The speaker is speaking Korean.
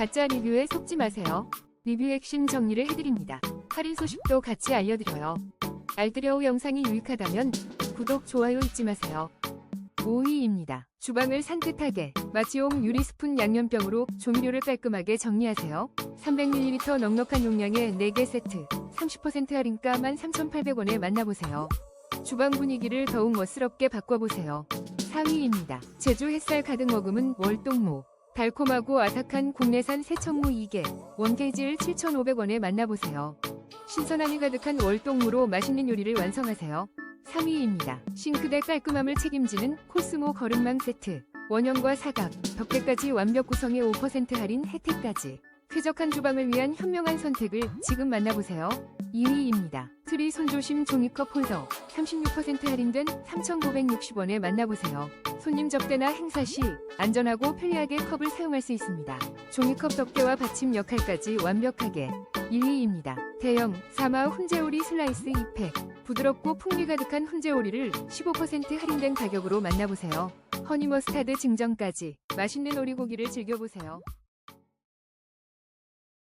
가짜 리뷰에 속지 마세요. 리뷰 핵심 정리를 해드립니다. 할인 소식도 같이 알려드려요. 알뜰여우 영상이 유익하다면 구독, 좋아요 잊지 마세요. 5위입니다. 주방을 산뜻하게 마치용 유리 스푼 양념병으로 조미료를 깔끔하게 정리하세요. 300ml 넉넉한 용량의 4개 세트 30% 할인가 13,800원에 만나보세요. 주방 분위기를 더욱 멋스럽게 바꿔보세요. 4위입니다. 제주 햇살 가득 머금은 월동무 달콤하고 아삭한 국내산 새천무 2개 원케이지를 7,500원에 만나보세요. 신선함이 가득한 월동무로 맛있는 요리를 완성하세요. 3위입니다. 싱크대 깔끔함을 책임지는 코스모 거름망 세트. 원형과 사각, 덮개까지 완벽 구성의 5% 할인 혜택까지. 쾌적한 주방을 위한 현명한 선택을 지금 만나보세요. 2위입니다. 트리 손조심 종이컵 홀더 36% 할인된 3,960원에 만나보세요. 손님 접대나 행사 시 안전하고 편리하게 컵을 사용할 수 있습니다. 종이컵 덮개와 받침 역할까지 완벽하게 1위입니다. 대형 사마 훈제오리 슬라이스 2팩 부드럽고 풍미 가득한 훈제오리를 15% 할인된 가격으로 만나보세요. 허니 머스타드 증정까지 맛있는 오리고기를 즐겨보세요.